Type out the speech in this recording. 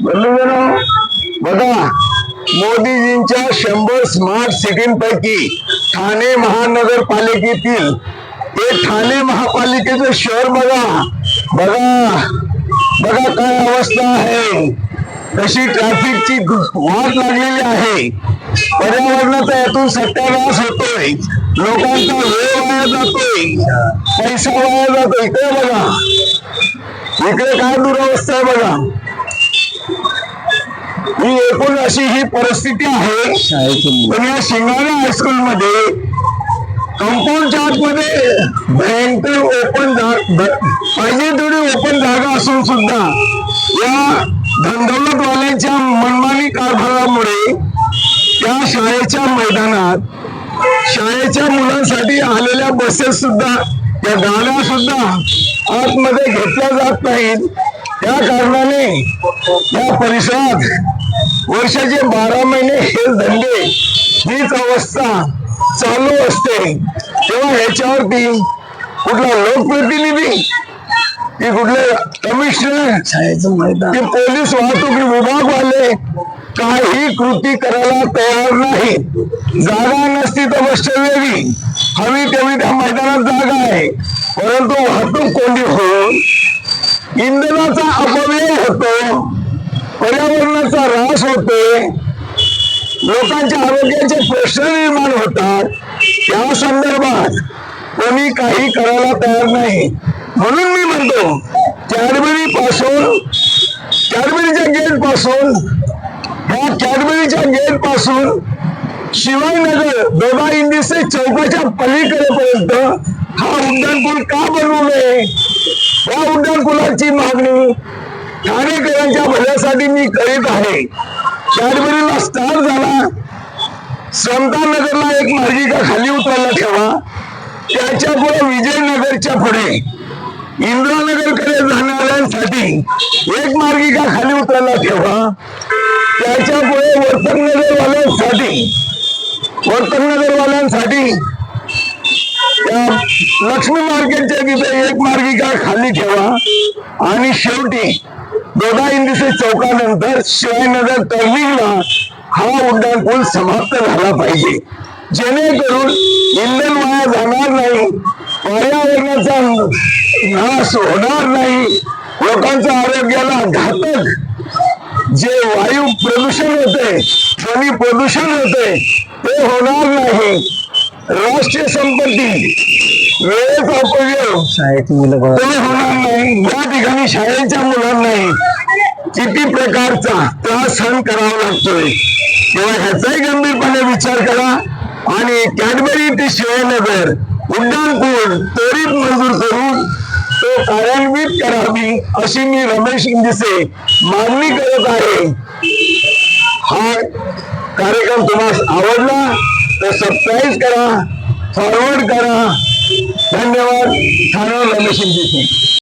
बंधूजनो बघा मोदीजींच्या शंभर स्मार्ट सिटींपैकी ठाणे महानगरपालिकेतील हे ठाणे महापालिकेचं शहर बघा. बघा बघा काय अवस्था आहे. कशी ट्रॅफिकची वाट लागलेली आहे. पर्यावरणाचा यातून सत्यानाश होतोय. लोकांचा वेळ वाया जातोय. पैसा वाया जातोय. इकडे बघा. इकडे काय दुरावस्था आहे बघा. ही एकूण अशी ही परिस्थिती आहे. पण या शिंगाणे हायस्कूल मध्ये चार्जमध्ये भयंकर ओपन पाहिजे तेवढी ओपन जागा असून सुद्धा या धनदौलतवाल्यांच्या मनमानी कारभारामुळे त्या शाळेच्या मैदानात शाळेच्या मुलांसाठी आलेल्या बसेस सुद्धा या गाड्या सुद्धा आतमध्ये घेतल्या जात नाहीत. त्या कारणाने या परिसरात वर्षाचे बारा महिने हे धंदे हीच अवस्था चालू असते. तेव्हा ह्याच्यावरती कुठला लोकप्रतिनिधी की कुठले कमिशनर की पोलीस वाहतूक विभागवाले काही कृती करायला तयार नाही. जागा नसती तर गोष्ट वेगळी हवी तेवढी त्या मैदानात जागा आहे. परंतु वाहतूक कोंडी होऊन इंधनाचा अपव्यय होतो. पर्यावरणाचा ऱ्हास होतोय लोकांच्या आरोग्याचे प्रश्न निर्माण होतात त्या संदर्भात कोणी काही करायला तयार नाही. म्हणून मी म्हणतो कॅडबरी पासून कॅडबरीच्या गेटपासून ह्या कॅडबरीच्या गेटपासून शिवाजीनगर दोघा इंदिसे चौकाच्या पलीकडेपर्यंत हा उड्डाणपूल का बनवू नये? या उड्डाणपुलाची मागणी ठाणेकरांच्या भल्यासाठी मी करीत आहे. चारबरीला स्टार झाला. समतानगरला एक मार्गिका खाली उतरायला ठेवा. त्याच्या पुढे विजयनगरच्या पुढे. इंद्रानगरकडे जाणाऱ्यांसाठी एक मार्गिका खाली उतरायला ठेवा. त्याच्या पुढे वर्तकनगरवाल्यांसाठी वर्तकनगरवाल्यांसाठी लक्ष्मी मार्केटच्या तिथे एक मार्गिका खाली ठेवा. आणि शेवटी दोघा इंदिसे चौकानंतर शिवाजीनगर टर्निंगला हा उड्डाण पूल समाप्त झाला पाहिजे. जेणेकरून इंधन वाया जाणार नाही पर्यावरणाचा नाश होणार नाही लोकांच्या आरोग्याला घातक. जे वायू प्रदूषण होते ध्वनी प्रदूषण होते ते होणार नाही. राष्ट्रीय संपत्ती वेळेचा उपयोग ते होणार नाही. या ठिकाणी शाळेच्या मुलांनाही किती प्रकारचा त्रास सहन करावा लागतोय. तेव्हा ह्याचाही गंभीरपणे विचार करा. आणि कॅडबरी ते शिवानगर उड्डाण पूल त्वरित मंजूर करून तो कार्यान्वित करावी अशी मी रमेश इंदिसे मागणी करत आहे. हा कार्यक्रम तुम्हाला आवडला तर सबस्क्राईब करा फॉरवर्ड करा. धन्यवाद ठाणे रमेश इंदिसे